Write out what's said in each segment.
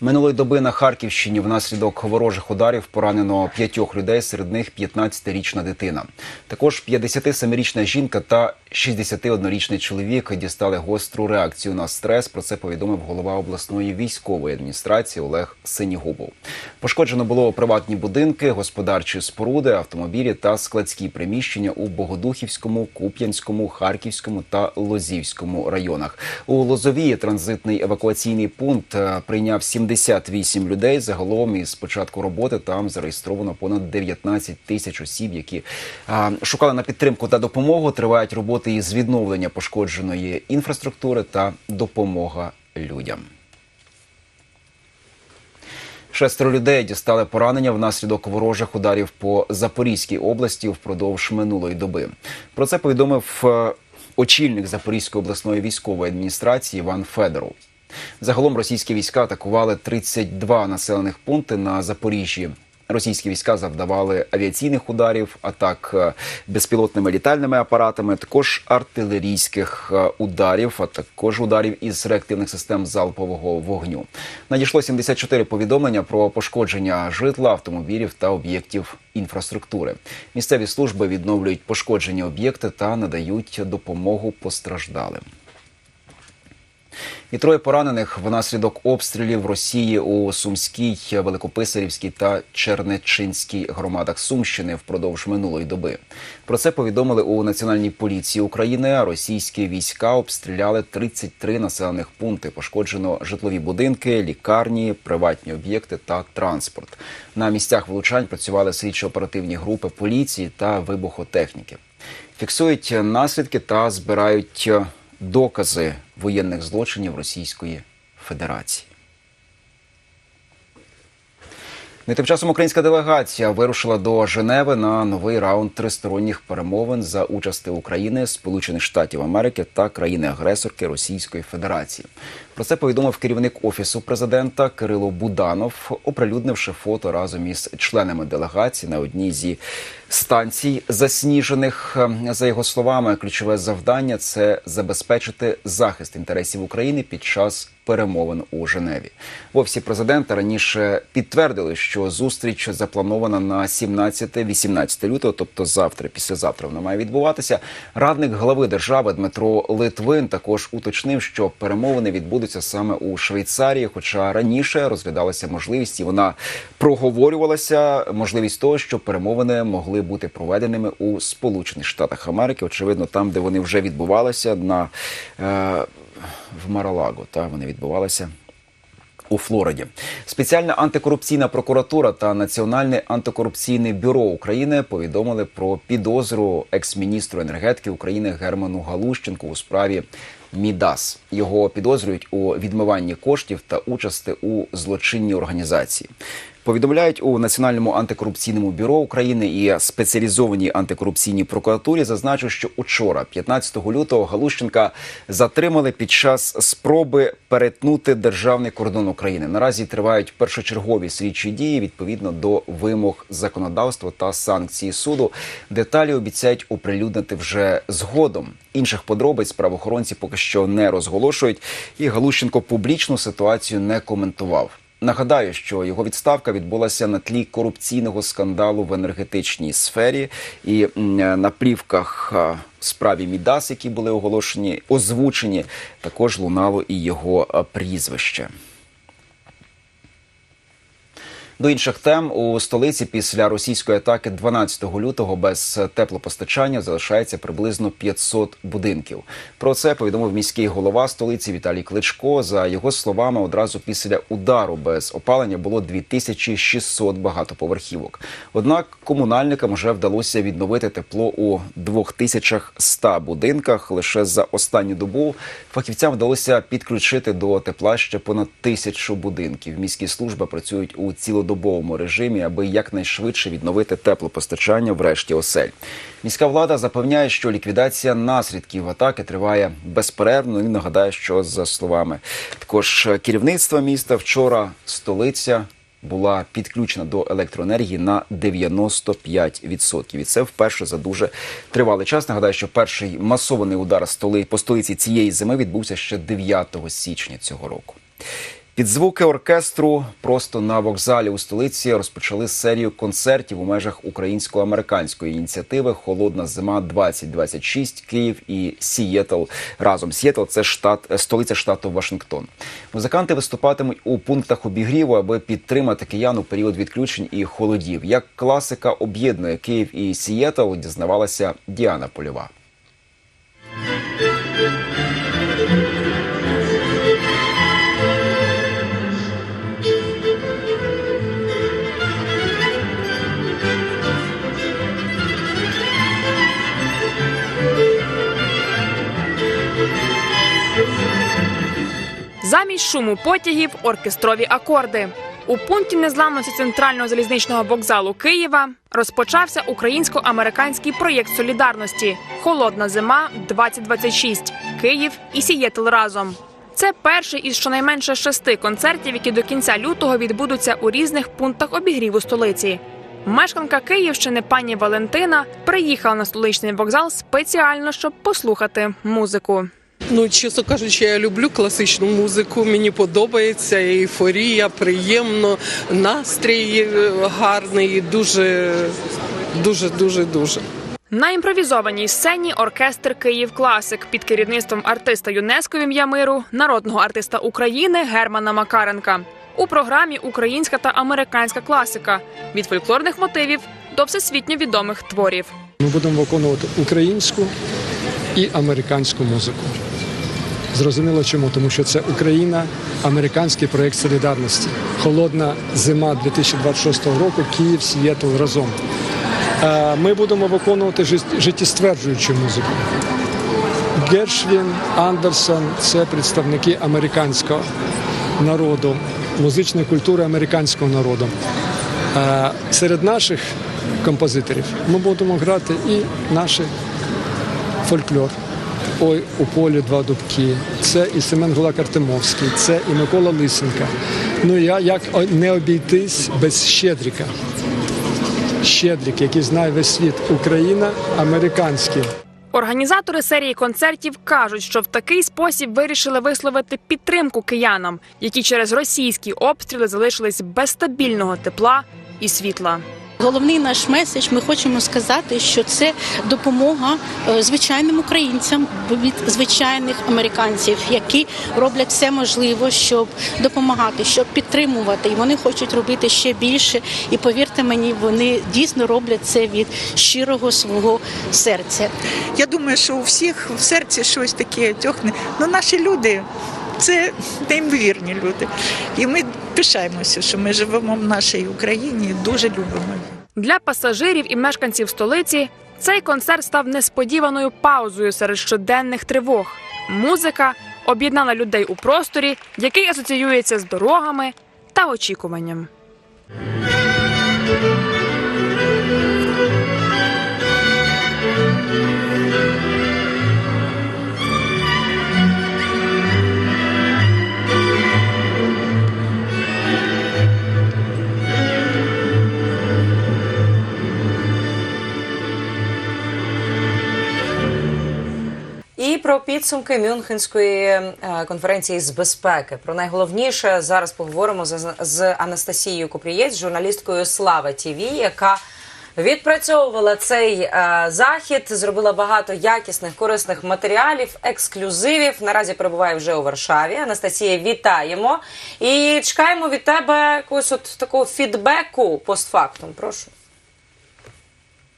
Минулої доби на Харківщині внаслідок ворожих ударів поранено п'ятьох людей, серед них 15-річна дитина. Також 57-річна жінка та 61-річний чоловік дістали гостру реакцію на стрес. Про це повідомив голова обласної військової адміністрації Олег Синігубов. Пошкоджено було приватні будинки, господарчі споруди, автомобілі та складські приміщення у Богодухівському, Куп'янському, Харківському та Лозівському районах. У Лозовії транзитний евакуаційний пункт е, прийняв 70 88 людей. Загалом із початку роботи там зареєстровано понад 19 тисяч осіб, які а, шукали на підтримку та допомогу. Тривають роботи із відновлення пошкодженої інфраструктури та допомога людям. Шестеро людей дістали поранення внаслідок ворожих ударів по Запорізькій області впродовж минулої доби. Про це повідомив е, очільник Запорізької обласної військової адміністрації Іван Федоров. Загалом російські війська атакували 32 населених пункти на Запоріжжі. Російські війська завдавали авіаційних ударів, атак е, безпілотними літальними апаратами, також артилерійських е, ударів, а також ударів із реактивних систем залпового вогню. Надійшло 74 повідомлення про пошкодження житла, автомобілів та об'єктів інфраструктури. Місцеві служби відновлюють пошкоджені об'єкти та надають допомогу постраждалим. І троє поранених внаслідок обстрілів Росії у Сумській, Великописарівській та Чернечинській громадах Сумщини впродовж минулої доби. Про це повідомили у Національній поліції України. Російські війська обстріляли 33 населених пункти. Пошкоджено житлові будинки, лікарні, приватні об'єкти та транспорт. На місцях влучань працювали слідчо-оперативні групи поліції та вибухотехніки. Фіксують наслідки та збирають докази воєнних злочинів Російської Федерації. Ну і тим часом українська делегація вирушила до Женеви на новий раунд тристоронніх перемовин за участи України, Сполучених Штатів Америки та країни-агресорки Російської Федерації. Про це повідомив керівник офісу президента Кирило Буданов, оприлюднивши фото разом із членами делегації на одній зі станцій засніжених. За його словами, ключове завдання це забезпечити захист інтересів України під час перемовин у Женеві. В офісі президента раніше підтвердили, що зустріч запланована на 17-18 лютого, тобто завтра, післязавтра вона має відбуватися. Радник глави держави Дмитро Литвин також уточнив, що перемовини відбудуться саме у Швейцарії, хоча раніше розглядалася можливість і вона проговорювалася можливість того, що перемовини могли бути проведеними у Сполучених Штатах Америки. Очевидно, там, де вони вже відбувалися, на е, в Маралаго. Та вони відбувалися. У Флориді спеціальна антикорупційна прокуратура та Національне антикорупційне бюро України повідомили про підозру екс-міністру енергетики України Герману Галущенку у справі Мідас. Його підозрюють у відмиванні коштів та участі у злочинній організації. Повідомляють у Національному антикорупційному бюро України і спеціалізованій антикорупційній прокуратурі. Зазначу, що учора, 15 лютого, Галущенка затримали під час спроби перетнути державний кордон України. Наразі тривають першочергові слідчі дії відповідно до вимог законодавства та санкцій суду. Деталі обіцяють оприлюднити вже згодом. Інших подробиць правоохоронці поки що не розголошують, і Галущенко публічну ситуацію не коментував. Нагадаю, що його відставка відбулася на тлі корупційного скандалу в енергетичній сфері, і на плівках справі Мідас, які були оголошені, озвучені, також лунало і його прізвище. До інших тем у столиці після російської атаки 12 лютого без теплопостачання залишається приблизно 500 будинків. Про це повідомив міський голова столиці Віталій Кличко. За його словами, одразу після удару без опалення було 2600 багатоповерхівок. Однак комунальникам вже вдалося відновити тепло у 2100 будинках. Лише за останню добу фахівцям вдалося підключити до тепла ще понад тисячу будинків. Міські служби працюють у цілодобовому режимі, аби якнайшвидше відновити теплопостачання в решті осель. Міська влада запевняє, що ліквідація наслідків атаки триває безперервно. І нагадає, що за словами також керівництва міста вчора столиця. Була підключена до електроенергії на 95%. І це вперше за дуже тривалий час. Нагадаю, що перший масований удар столи по столиці цієї зими відбувся ще 9 січня цього року. Під звуки оркестру просто на вокзалі у столиці розпочали серію концертів у межах українсько-американської ініціативи Холодна зима 2026 Київ і Сієтл. Разом Сієтл – це штат столиця штату Вашингтон. Музиканти виступатимуть у пунктах обігріву, аби підтримати киян у період відключень і холодів. Як класика об'єднує Київ і Сієтл, дізнавалася Діана Польова. Замість шуму потягів оркестрові акорди. У пункті незламності центрального залізничного вокзалу Києва розпочався українсько-американський проєкт солідарності Холодна зима 2026 Київ і Сієтл разом. Це перший із щонайменше шести концертів, які до кінця лютого відбудуться у різних пунктах обігріву столиці. Мешканка Київщини пані Валентина приїхала на столичний вокзал спеціально, щоб послухати музику. Ну, чесно кажучи, я люблю класичну музику. Мені подобається ейфорія, приємно, настрій е, гарний, дуже, дуже, дуже, дуже. На імпровізованій сцені оркестр Київ Класик під керівництвом артиста ЮНЕСКО в ім'я миру, народного артиста України Германа Макаренка. У програмі українська та американська класика від фольклорних мотивів до всесвітньо відомих творів. Ми будемо виконувати українську і американську музику. Зрозуміло чому, тому що це Україна, американський проєкт солідарності. Холодна зима 2026 року, Київ, Сієтл разом. Е, Ми будемо виконувати жит- життєстверджуючу музику. Гершвін, Андерсон це представники американського народу, музичної культури американського народу. Е, Серед наших композиторів ми будемо грати і наш фольклор. Ой, у полі два дубки. Це і Семен Гулак Артемовський, це і Микола Лисенка. Ну я як не обійтись без Щедрика. Щедрик, який знає весь світ. Україна американський. Організатори серії концертів кажуть, що в такий спосіб вирішили висловити підтримку киянам, які через російські обстріли залишились без стабільного тепла і світла. Головний наш меседж ми хочемо сказати, що це допомога е, звичайним українцям від звичайних американців, які роблять все можливе, щоб допомагати, щоб підтримувати. І вони хочуть робити ще більше. І повірте мені, вони дійсно роблять це від щирого свого серця. Я думаю, що у всіх в серці щось таке тьохне. Ну, наші люди це неймовірні люди. І ми пишаємося, що ми живемо в нашій Україні дуже любимо. Для пасажирів і мешканців столиці цей концерт став несподіваною паузою серед щоденних тривог. Музика об'єднала людей у просторі, який асоціюється з дорогами та очікуванням. Підсумки Мюнхенської е, конференції з безпеки. Про найголовніше зараз поговоримо з, Анастасією Купрієць, журналісткою Слава ТІВІ, яка відпрацьовувала цей е, захід, зробила багато якісних корисних матеріалів, ексклюзивів. Наразі перебуває вже у Варшаві. Анастасія, вітаємо і чекаємо від тебе якогось от такого фідбеку постфактум. Прошу.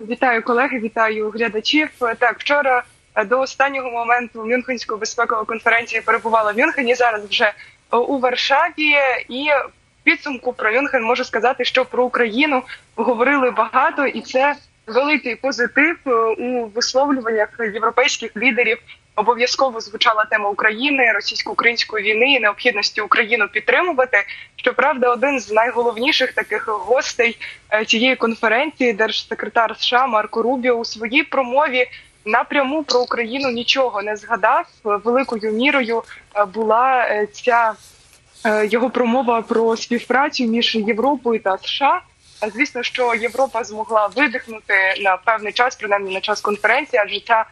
Вітаю колеги, вітаю глядачів. Так, вчора до останнього моменту Мюнхенської безпекової конференції перебувала в Мюнхені. Зараз вже е, у Варшаві. І в підсумку про Мюнхен можу сказати, що про Україну говорили багато, і це великий позитив е, у висловлюваннях європейських лідерів. Обов'язково звучала тема України, російсько-української війни і необхідності Україну підтримувати. Щоправда, один з найголовніших таких гостей е, цієї конференції, держсекретар США Марко Рубіо, у своїй промові напряму про Україну нічого не згадав. Великою мірою е, була е, ця е, його промова про співпрацю між Європою та США. Звісно, що Європа змогла видихнути на певний час, принаймні на час конференції, адже ця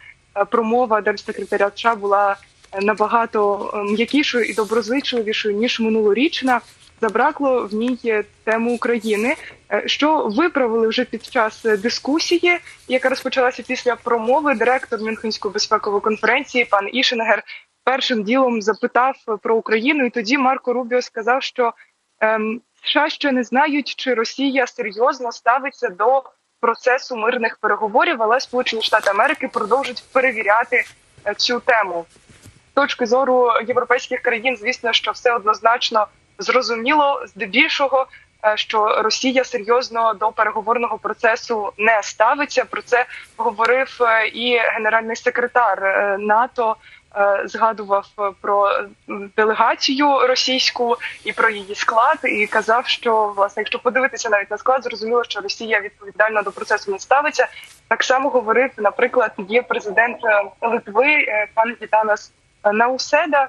промова держсекретаря США була набагато м'якішою і доброзичливішою ніж минулорічна. Забракло в ній е, тему України, е, що виправили вже під час е, дискусії, яка розпочалася після промови. Директор Мюнхенської безпекової конференції пан Ішенгер першим ділом запитав про Україну, і тоді Марко Рубіо сказав, що ем, США ще не знають, чи Росія серйозно ставиться до процесу мирних переговорів, але Сполучені Штати Америки продовжують перевіряти е, цю тему. Точки зору європейських країн, звісно, що все однозначно зрозуміло, здебільшого, е, що Росія серйозно до переговорного процесу не ставиться. Про це говорив е, і генеральний секретар е, НАТО. Згадував про делегацію російську і про її склад, і казав, що власне, якщо подивитися навіть на склад, зрозуміло, що Росія відповідально до процесу не ставиться. Так само говорив, наприклад, є президент Литви пан Гітанас Науседа.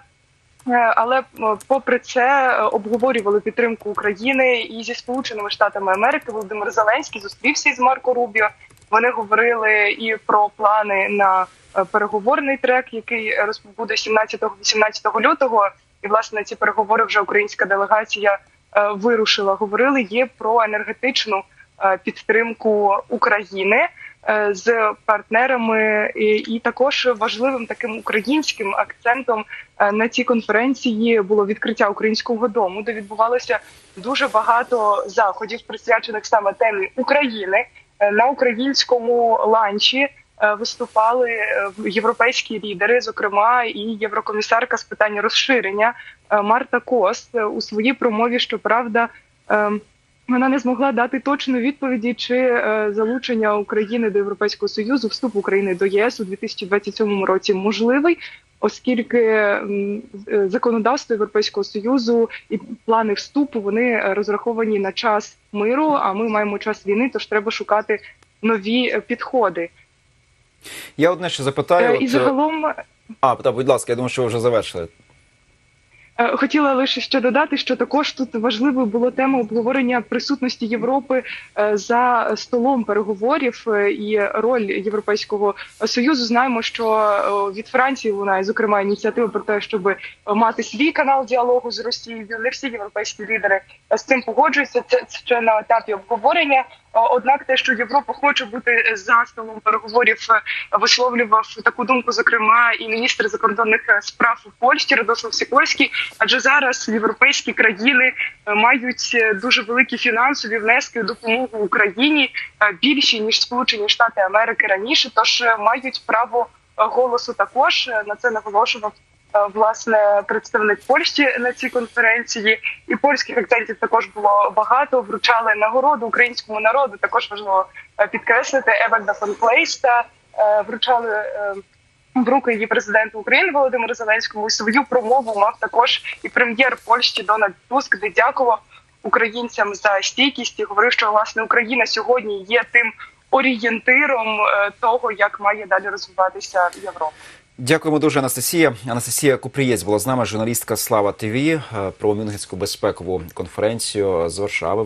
Е, Але е, попри це е, обговорювали підтримку України і зі Сполученими Штатами Америки. Володимир Зеленський зустрівся із Марко Рубіо. Вони говорили і про плани на переговорний трек, який буде 17-18 лютого. І власне ці переговори вже українська делегація вирушила. Говорили є про енергетичну підтримку України з партнерами, і, і також важливим таким українським акцентом е, на цій конференції було відкриття українського дому, де відбувалося дуже багато заходів, присвячених саме темі України Е, на українському ланчі. е, Виступали е, європейські лідери, зокрема і єврокомісарка з питань розширення е, Марта Кос Е, у своїй промові. Щоправда, е, вона не змогла дати точну відповіді, чи е, залучення України до Європейського союзу, вступ України до ЄС у 2027 році можливий, оскільки е, законодавство Європейського союзу і плани вступу вони е, розраховані на час миру. А ми маємо час війни, тож треба шукати нові підходи. Я одне ще запитаю. І загалом А, та, будь ласка, я думаю, що ви вже завершили. Е, Хотіла лише ще додати, що також тут важливою було тема обговорення присутності Європи е, за столом переговорів е, і роль Європейського союзу. Знаємо, що від Франції лунає зокрема ініціатива про те, щоб мати свій канал діалогу з Росією. Не всі європейські лідери з цим погоджуються. Це ще на етапі обговорення. Е, Однак, те, що Європа хоче бути за столом переговорів, е, висловлював таку думку, зокрема, і міністр закордонних е, справ у Польщі Радослав Сікорський. Адже зараз європейські країни е, мають е, дуже великі фінансові внески в допомогу Україні е, більші ніж Сполучені Штати Америки раніше. Тож е, мають право е, голосу також Е, на це наголошував. Е, Власне, представник Польщі на цій конференції, і польських акцентів також було багато. Вручали нагороду українському народу. Також важливо е, підкреслити Евальда фон Плейста. е, Вручали в руки її президенту України Володимиру Зеленському. Свою промову мав також і прем'єр Польщі Дональд Туск, де дякував українцям за стійкість і говорив, що власне Україна сьогодні є тим орієнтиром того, як має далі розвиватися Європа. Дякуємо дуже, Анастасія. Анастасія Купрієць була з нами, журналістка Слава ТВ про Мюнхенську безпекову конференцію з Варшави.